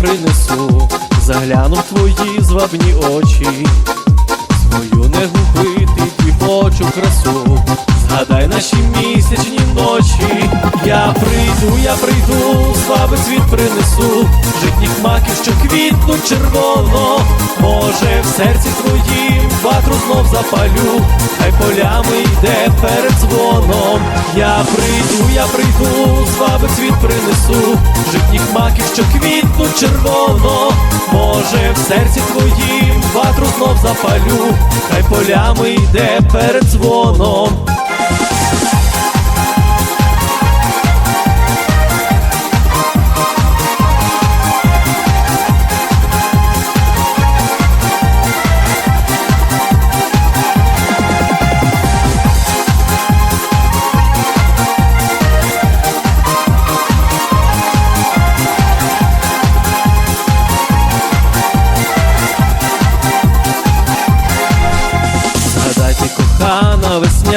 принесу, загляну в твої звабні очі, свою негубити дівочу красу. Згадай наші місячні ночі, я прийду, я прийду, слави світ принесу, житніх маків, що квітнуть червоно, може в серці твоїм ватру знов запалю, хай полями йде перед дзвоном. Я прийду, я прийду, слави світ принесу, що квітну червоно, може в серці твоїм ватру знов запалю, хай полями йде перед дзвоном.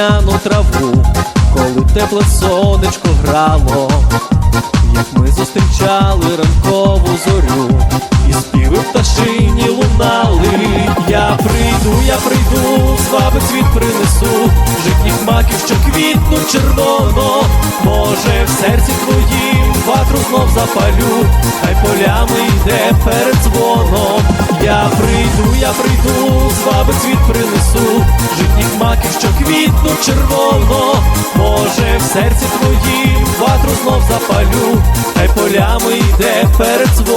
Весняну траву, коли тепле сонечко грало, як ми зустрічали ранкову зорю, і співи пташині лунали. Я прийду, я прийду, слави світ принесу, житніх маків, що квітнуть червоно, може в серці твоїм ватру знов запалю, хай полями йде перед дзвоном. Я прийду, я прийду, слави цвіт принесу, житніх маків, що квітну червоно, може в серці твоїм ватру знов запалю, хай полями йде перед дзвоном.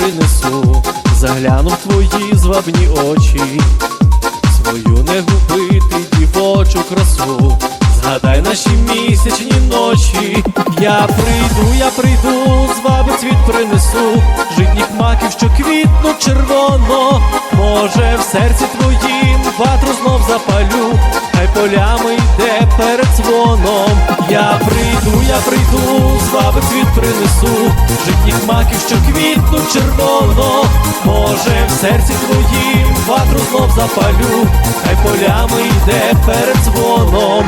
Принесу, загляну в твої звабні очі, свою негубити дівочу красу, згадай наші місячні ночі. Я прийду, я прийду, зваби цвіт принесу, житніх маків, що квітнуть червоно, може в серці твоїм ватру знов запалю, хай полями дзвоном. Я прийду, я прийду, зваби цвіт принесу, житніх маків, що квітнуть червоно, може в серці твоїм ватру знов запалю, хай полями йде перед дзвоном.